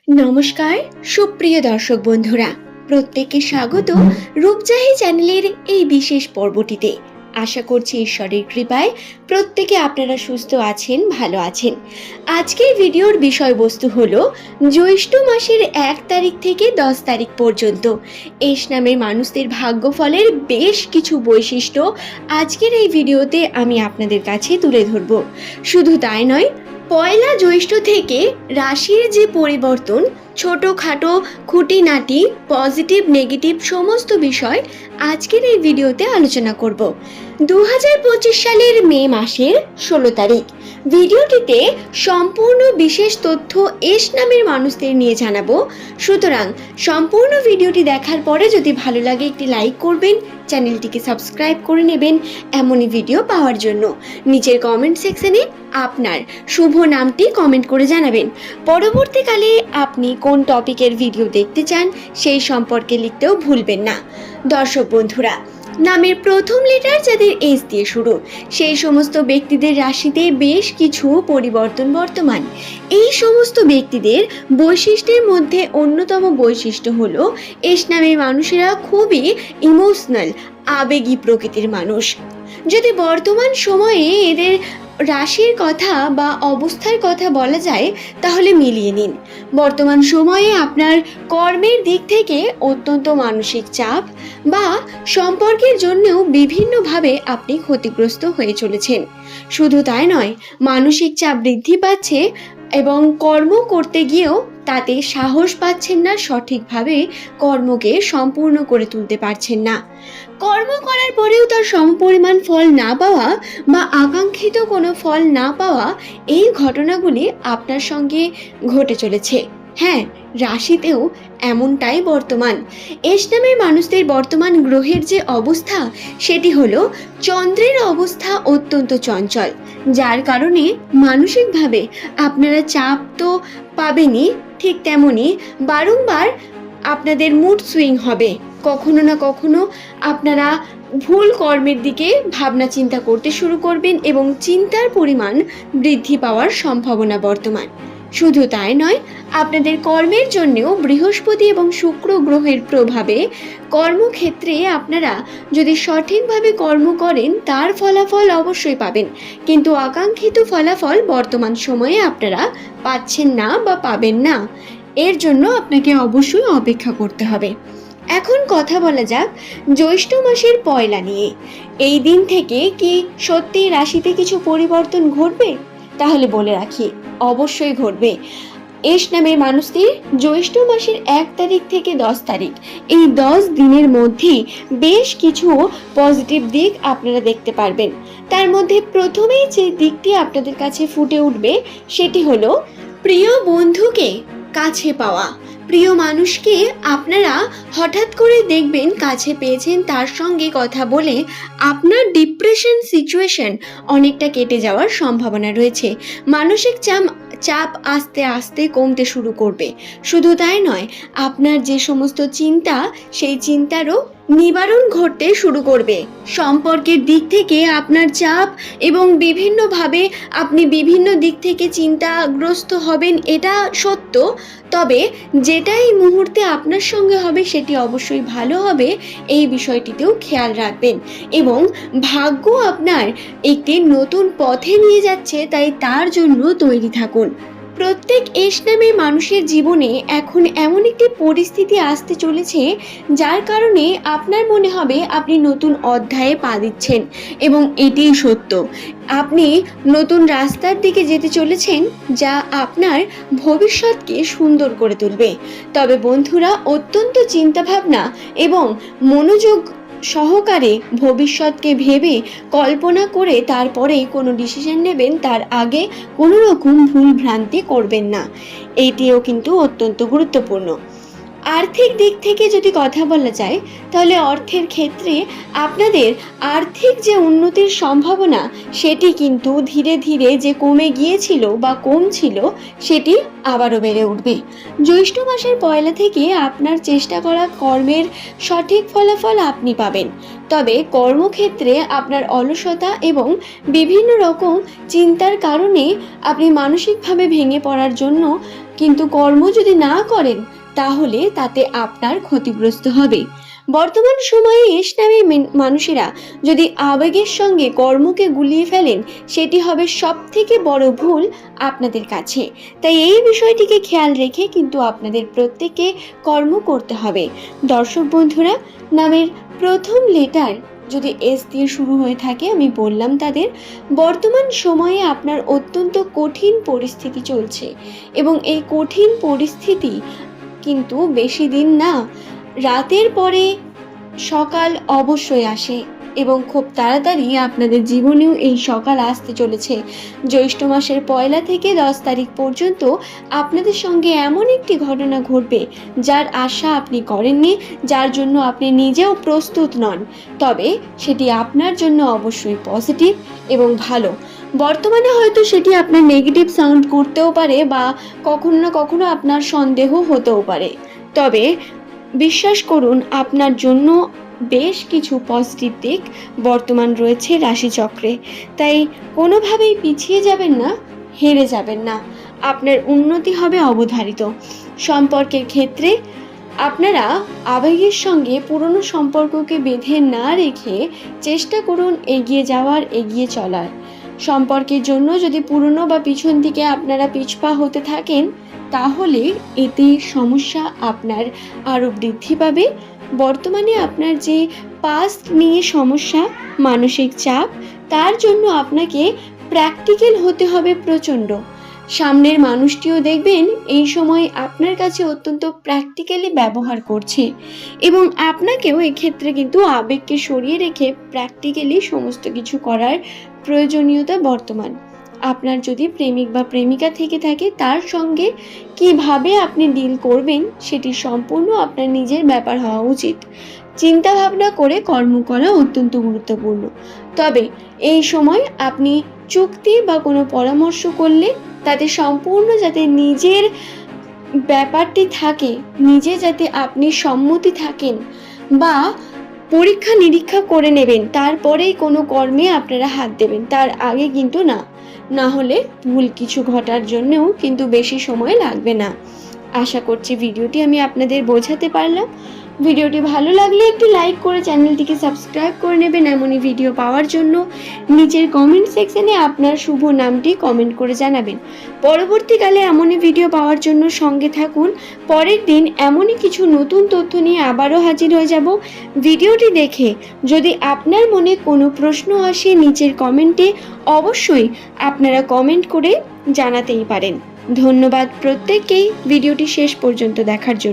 নমস্কার, সুপ্রিয় দর্শক বন্ধুরা, প্রত্যেককে স্বাগত রূপজাহি চ্যানেলের এই বিশেষ পর্বটিতে। আশা করছি ঈশ্বরের কৃপায় প্রত্যেকে আপনারা সুস্থ আছেন, ভালো আছেন। আজকের ভিডিওর বিষয়বস্তু হলো, জ্যৈষ্ঠ মাসের এক তারিখ থেকে দশ তারিখ পর্যন্ত। এস নামের মানুষদের ভাগ্যফলের বেশ কিছু বৈশিষ্ট্য আজকের এই ভিডিওতে আমি আপনাদের কাছে তুলে ধরব। শুধু তাই নয় পয়লা জ্যৈষ্ঠ থেকে রাশির যে পরিবর্তন, ছোটোখাটো খুঁটিনাটি, পজিটিভ, নেগেটিভ সমস্ত বিষয় আজকের এই ভিডিওতে আলোচনা করব। দু হাজার পঁচিশ সালের মে মাসের ষোলো তারিখ। ভিডিওটিতে সম্পূর্ণ বিশেষ তথ্য এস নামের মানুষদের নিয়ে জানাব। সুতরাং সম্পূর্ণ ভিডিওটি দেখার পরে যদি ভালো লাগে একটি লাইক করবেন, চ্যানেলটিকে সাবস্ক্রাইব করে নেবেন এমনই ভিডিও পাওয়ার জন্য। নিচের কমেন্ট সেকশনে আপনার শুভ নামটি কমেন্ট করে জানাবেন। পরবর্তীকালে আপনি কোন টপিকের ভিডিও দেখতে চান, সেই সম্পর্কে লিখতেও ভুলবেন না। দর্শক বন্ধুরা নামের প্রথম লেটার যাদের এস দিয়ে শুরু। সেই সমস্ত ব্যক্তিদের রাশিতে বেশ কিছু পরিবর্তন বর্তমান। এই সমস্ত ব্যক্তিদের বৈশিষ্ট্যের মধ্যে অন্যতম বৈশিষ্ট্য হল এস নামের মানুষেরা খুবই ইমোশনাল আবেগী প্রকৃতির মানুষ। যদি বর্তমান সময়ে এদের রাশির কথা বা অবস্থার কথা বলা যায়, তাহলে মিলিয়ে নিন। বর্তমান সময়ে আপনার কর্মের দিক থেকে অত্যন্ত মানসিক চাপ বা সম্পর্কের জন্যও বিভিন্নভাবে আপনি ক্ষতিগ্রস্ত হয়ে চলেছেন। শুধু তাই নয়, মানসিক চাপ বৃদ্ধি পাচ্ছে এবং কর্ম করতে গিয়েও তাতে সাহস পাচ্ছেন না, সঠিকভাবে কর্মকে সম্পূর্ণ করে তুলতে পারছেন না। কর্ম করার পরেও তার সমপরিমাণ ফল না পাওয়া বা আকাঙ্ক্ষিত কোনো ফল না পাওয়া এই ঘটনাগুলি আপনার সঙ্গে ঘটে চলেছে। হ্যাঁ রাশিতেও এমনটাই বর্তমান। এস নামের মানুষদের বর্তমান গ্রহের যে অবস্থা, সেটি হলো চন্দ্রের অবস্থা অত্যন্ত চঞ্চল। যার কারণে মানসিকভাবে আপনারা চাপ তো পাবেনই ঠিক তেমনই বারংবার আপনাদের মুড সুইং হবে। কখনো না কখনো আপনারা ভুল কর্মের দিকে ভাবনা চিন্তা করতে শুরু করবেন এবং চিন্তার পরিমাণ বৃদ্ধি পাওয়ার সম্ভাবনা বর্তমান। শুধু তাই নয়, আপনাদের কর্মের জন্যেও বৃহস্পতি এবং শুক্র গ্রহের প্রভাবে কর্মক্ষেত্রে আপনারা যদি সঠিকভাবে কর্ম করেন, তার ফলাফল অবশ্যই পাবেন। কিন্তু আকাঙ্ক্ষিত ফলাফল বর্তমান সময়ে আপনারা পাচ্ছেন না বা পাবেন না। এর জন্য আপনাকে অবশ্যই অপেক্ষা করতে হবে। এখন কথা বলা যাক জ্যৈষ্ঠ মাসের পয়লা নিয়ে। এই দিন থেকে কি সত্যি রাশিতে কিছু পরিবর্তন ঘটবে? তাহলে বলে রাখি, অবশ্যই ঘটবে। এস নামের মানুষটি জ্যৈষ্ঠ মাসের এক তারিখ থেকে দশ তারিখ। এই দশ দিনের মধ্যেই বেশ কিছু পজিটিভ দিক আপনারা দেখতে পারবেন। তার মধ্যে প্রথমেই যে দিকটি আপনাদের কাছে ফুটে উঠবে, সেটি হলো, প্রিয় বন্ধুকে কাছে পাওয়া। প্রিয় মানুষকে আপনারা হঠাৎ করে দেখবেন কাছে পেয়েছেন তার সঙ্গে কথা বলে আপনার ডিপ্রেশন সিচুয়েশন অনেকটা কেটে যাওয়ার সম্ভাবনা রয়েছে। মানসিক চাপ চাপ আস্তে আস্তে কমতে শুরু করবে। শুধু তাই নয়, আপনার যে সমস্ত চিন্তা, সেই চিন্তারও নিবারণ ঘটতে শুরু করবে। সম্পর্কের দিক থেকে আপনার চাপ এবং বিভিন্নভাবে আপনি বিভিন্ন দিক থেকে চিন্তাগ্রস্ত হবেন এটা সত্য। তবে যেটা এই মুহূর্তে আপনার সঙ্গে হবে সেটি অবশ্যই ভালো হবে, এই বিষয়টিতেও খেয়াল রাখবেন। এবং ভাগ্য আপনার একটি নতুন পথে নিয়ে যাচ্ছে, তাই তার জন্য তৈরি থাকুন। প্রত্যেক এস নামে মানুষের জীবনে এখন এমন একটি পরিস্থিতি আসতে চলেছে, যার কারণে আপনার মনে হবে আপনি নতুন অধ্যায়ে পা দিচ্ছেন। এবং এটিই সত্য। আপনি নতুন রাস্তার দিকে যেতে চলেছেন, যা আপনার ভবিষ্যৎকে সুন্দর করে তুলবে। তবে বন্ধুরা, অত্যন্ত চিন্তাভাবনা এবং মনোযোগ সহকারে ভবিষ্যৎকে ভেবে কল্পনা করে তারপরেই কোনো ডিসিশন নেবেন, তার আগে কোনো রকম ভুল ভ্রান্তি করবেন না। এইটিও কিন্তু অত্যন্ত গুরুত্বপূর্ণ। আর্থিক দিক থেকে যদি কথা বলা যায়, তাহলে অর্থের ক্ষেত্রে আপনাদের আর্থিক যে উন্নতির সম্ভাবনা, সেটি কিন্তু ধীরে ধীরে যে কমে গিয়েছিল বা কম ছিল সেটি আবারও বেড়ে উঠবে। জ্যৈষ্ঠ মাসের পয়লা থেকে আপনার চেষ্টা করা কর্মের সঠিক ফলাফল আপনি পাবেন। তবে কর্মক্ষেত্রে আপনার অলসতা এবং বিভিন্ন রকম চিন্তার কারণে আপনি মানসিকভাবে ভেঙে পড়ার জন্য কিন্তু কর্ম যদি না করেন তাহলে তাতে আপনার ক্ষতিগ্রস্ত হবে। বর্তমান সময়ে ইসলামী নামে মানুষেরা যদি আবেগের সঙ্গে কর্মকে গুলিয়ে ফেলেন, সেটি হবে সব থেকে বড় ভুল আপনাদের কাছে। তাই এই বিষয়টিকে খেয়াল রেখে কিন্তু আপনাদের প্রত্যেকে কর্ম করতে হবে। দর্শক বন্ধুরা, নামের প্রথম লেটার যদি এস দিয়ে শুরু হয়ে থাকে, আমি বললাম তাদের, বর্তমান সময়ে আপনার অত্যন্ত কঠিন পরিস্থিতি চলছে এবং এই কঠিন পরিস্থিতি কিন্তু বেশি দিন না রাতের পরে সকাল অবশ্যই আসে। এবং খুব তাড়াতাড়ি আপনাদের জীবনেও এই সকাল আসতে চলেছে। জ্যৈষ্ঠ মাসের পয়লা থেকে দশ তারিখ পর্যন্ত আপনাদের সঙ্গে এমন একটি ঘটনা ঘটবে যার আশা আপনি করেননি, যার জন্য আপনি নিজেও প্রস্তুত নন। তবে সেটি আপনার জন্য অবশ্যই পজিটিভ এবং ভালো। বর্তমানে হয়তো সেটি আপনার নেগেটিভ সাউন্ড করতেও পারে বা কখনো না কখনো আপনার সন্দেহ হতেও পারে। তবে বিশ্বাস করুন, আপনার জন্য বেশ কিছু পজিটিভ দিক বর্তমান রয়েছে রাশিচক্রে। তাই কোনোভাবেই পিছিয়ে যাবেন না, হেরে যাবেন না। আপনার উন্নতি হবে অবধারিত। সম্পর্কের ক্ষেত্রে আপনারা আবেগের সঙ্গে পুরনো সম্পর্ককে বেঁধে না রেখে চেষ্টা করুন এগিয়ে যাওয়ার, এগিয়ে চলার। সম্পর্কের জন্য যদি পুরনো বা পিছন দিকে আপনারা পিছপা হতে থাকেন, তাহলে এতে সমস্যা আপনার আরও বৃদ্ধি পাবে। বর্তমানে আপনার যে পাস্ট নিয়ে সমস্যা, মানসিক চাপ, তার জন্য আপনাকে প্র্যাকটিক্যাল হতে হবে প্রচণ্ড। সামনের মানুষটিও দেখবেন এই সময় আপনার কাছে অত্যন্ত প্র্যাকটিক্যালি ব্যবহার করছে এবং আপনাকেও এক্ষেত্রে কিন্তু আবেগকে সরিয়ে রেখে প্র্যাকটিক্যালি সমস্ত কিছু করার প্রয়োজনীয়তা বর্তমান। আপনার যদি প্রেমিক বা প্রেমিকা থেকে থাকে, তার সঙ্গে কীভাবে আপনি ডিল করবেন, সেটি সম্পূর্ণ আপনার নিজের ব্যাপার হওয়া উচিত। চিন্তা ভাবনা করে কর্ম করা অত্যন্ত গুরুত্বপূর্ণ। তবে, এই সময় আপনি চুক্তি বা কোনো পরামর্শ করলে, তাতে সম্পূর্ণ যাতে নিজের ব্যাপারটি থাকে, নিজে যাতে আপনি সম্মতি থাকেন বা পরীক্ষা নিরীক্ষা করে নেবেন, তারপরেই কোনো কর্মে আপনারা হাত দেবেন, তার আগে কিন্তু না। না হলে ভুল কিছু ঘটার জন্যও কিন্তু বেশি সময় লাগবে না। আশা করছি ভিডিওটি আমি আপনাদের বোঝাতে পারলাম। ভিডিওটি ভালো লাগলে একটি লাইক করে চ্যানেলটিকে সাবস্ক্রাইব করে নেবেন এমনই ভিডিও পাওয়ার জন্য। নিচের কমেন্ট সেকশনে আপনার শুভ নামটি কমেন্ট করে জানাবেন। পরবর্তীকালে এমনই ভিডিও পাওয়ার জন্য সঙ্গে থাকুন। পরের দিন এমনই কিছু নতুন তথ্য নিয়ে আবারও হাজির হয়ে যাব। ভিডিওটি দেখে যদি আপনার মনে কোনো প্রশ্ন আসে নিচের কমেন্টে অবশ্যই আপনারা কমেন্ট করে জানাতেই পারেন। ধন্যবাদ প্রত্যেককেই ভিডিওটি শেষ পর্যন্ত দেখার জন্য।